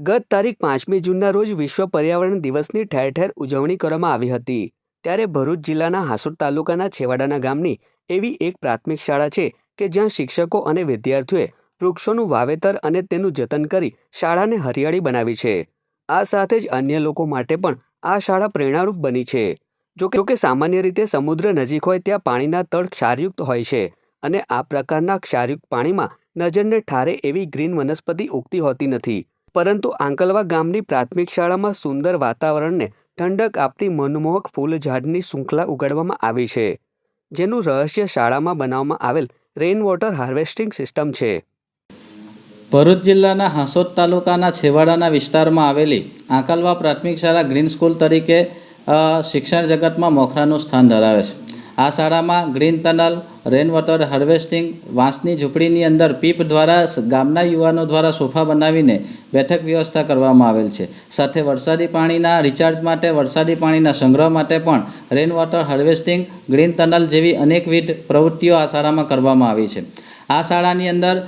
ગત તારીખ પાંચમી જૂનના રોજ વિશ્વ પર્યાવરણ દિવસની ઠેર ઠેર ઉજવણી કરવામાં આવી હતી. ત્યારે ભરૂચ જિલ્લાના હાસોડ તાલુકાના છેવાડાના ગામની એવી એક પ્રાથમિક શાળા છે કે જ્યાં શિક્ષકો અને વિદ્યાર્થીઓએ વૃક્ષોનું વાવેતર અને તેનું જતન કરી શાળાને હરિયાળી બનાવી છે. આ સાથે જ અન્ય લોકો માટે પણ આ શાળા પ્રેરણારૂપ બની છે. જોકે જોકે સામાન્ય રીતે સમુદ્ર નજીક હોય ત્યાં પાણીના તળ ક્ષારયુક્ત હોય છે અને આ પ્રકારના ક્ષારયુક્ત પાણીમાં નજરને ઠારે એવી ગ્રીન વનસ્પતિ ઉગતી હોતી નથી. પરંતુ આંકલવા ગામની પ્રાથમિક શાળામાં સુંદર વાતાવરણને ઠંડક આપતી મનમોહક ફૂલ ઝાડની શૃંખલા ઉગાડવામાં આવી છે, જેનું રહસ્ય શાળામાં બનાવવામાં આવેલ રેઇન વોટર હાર્વેસ્ટિંગ સિસ્ટમ છે. ભરૂચ જિલ્લાના હાંસોદ તાલુકાના છેવાડાના વિસ્તારમાં આવેલી આંકલવા પ્રાથમિક શાળા ગ્રીન સ્કૂલ તરીકે શિક્ષણ જગતમાં મોખરાનું સ્થાન ધરાવે છે. આ શાળામાં green tunnel rain water harvesting, વાંસની ઝૂંપડીની અંદર પીપ દ્વારા ગામના યુવાનો દ્વારા સોફા બનાવીને બેઠક વ્યવસ્થા કરવામાં આવેલ છે. સાથે વરસાદી પાણીના રિચાર્જ માટે, વરસાદી પાણીના સંગ્રહ માટે પણ rain water harvesting, green tunnel જેવી અનેકવિધ પ્રવૃત્તિઓ આ શાળામાં કરવામાં આવી છે. આ શાળાની અંદર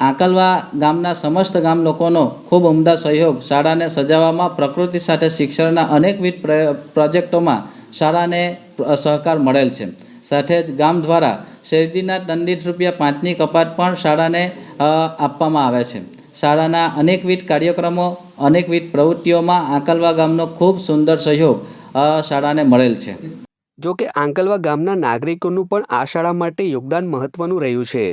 આંકલવા ગામના સમસ્ત ગામ લોકોનો ખૂબ ઉમદા સહયોગ શાળાને સજાવવામાં, પ્રકૃતિ સાથે શિક્ષણના અનેકવિધ પ્ર- પ્રોજેક્ટોમાં શાળાને સહકાર મળેલ છે. સાથે જ ગામ દ્વારા શેરડીના દંડિત રૂપિયા પાંચની કપાત પણ શાળાને આપવામાં આવે છે. શાળાના અનેકવિધ કાર્યક્રમો, અનેકવિધ પ્રવૃત્તિઓમાં આંકલવા ગામનો ખૂબ સુંદર સહયોગ શાળાને મળેલ છે. જો કે આંકલવા ગામના નાગરિકોનું પણ આ શાળા માટે યોગદાન મહત્વનું રહ્યું છે.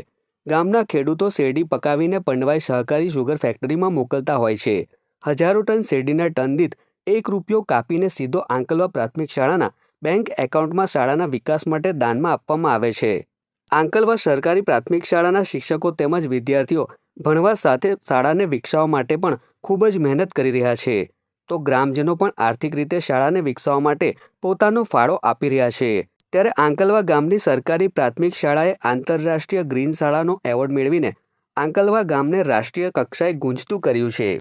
ગામના ખેડૂતો શેરડી પકાવીને પંડવાઈ સહકારી શુગર ફેક્ટરીમાં મોકલતા હોય છે. હજારો ટન શેરડીના ટન દીઠ એક રૂપિયો કાપીને સીધો આંકલવા પ્રાથમિક શાળાના બેંક એકાઉન્ટમાં શાળાના વિકાસ માટે દાનમાં આપવામાં આવે છે. આંકલવા સરકારી પ્રાથમિક શાળાના શિક્ષકો તેમજ વિદ્યાર્થીઓ ભણવા સાથે શાળાને વિકસાવવા માટે પણ ખૂબ જ મહેનત કરી રહ્યા છે. તો ગ્રામજનો પણ આર્થિક રીતે શાળાને વિકસાવવા માટે પોતાનો ફાળો આપી રહ્યા છે. ત્યારે આંકલવા ગામની સરકારી પ્રાથમિક શાળાએ આંતરરાષ્ટ્રીય ગ્રીન શાળાનો એવોર્ડ મેળવીને આંકલવા ગામને રાષ્ટ્રીય કક્ષાએ ગુંજતું કર્યું છે.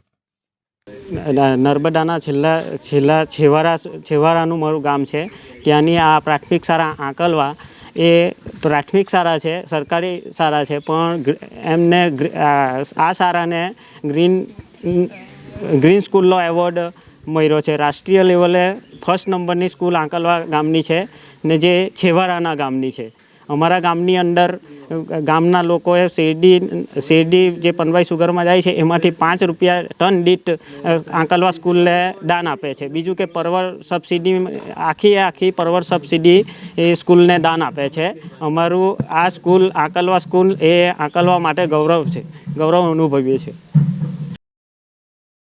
નર્મદાના છેલ્લા છેલ્લા છેવાડા છેવાડાનું મારું ગામ છે. ત્યાંની આ પ્રાથમિક શાળા આંકલવા એ પ્રાથમિક શાળા છે, સરકારી શાળા છે, પણ એમને આ શાળાને ગ્રીન ગ્રીન સ્કૂલનો એવોર્ડ મળ્યો છે. રાષ્ટ્રીય લેવલે ફર્સ્ટ નંબરની સ્કૂલ આંકલવા ગામની છે ને જે છેવારાના ગામની છે. અમારા ગામની અંદર ગામના લોકોએ શેરડી શેરડી જે પનવાઈ સુગરમાં જાય છે, એમાંથી પાંચ રૂપિયા ટન દીઠ આંકલવા સ્કૂલને દાન આપે છે. બીજું કે પરવર સબસિડી, આખી આખી પરવર સબસિડી એ સ્કૂલને દાન આપે છે. અમારું આ સ્કૂલ, આંકલવા સ્કૂલ એ આંકલવા માટે ગૌરવ છે. ગૌરવ અનુભવીએ છીએ.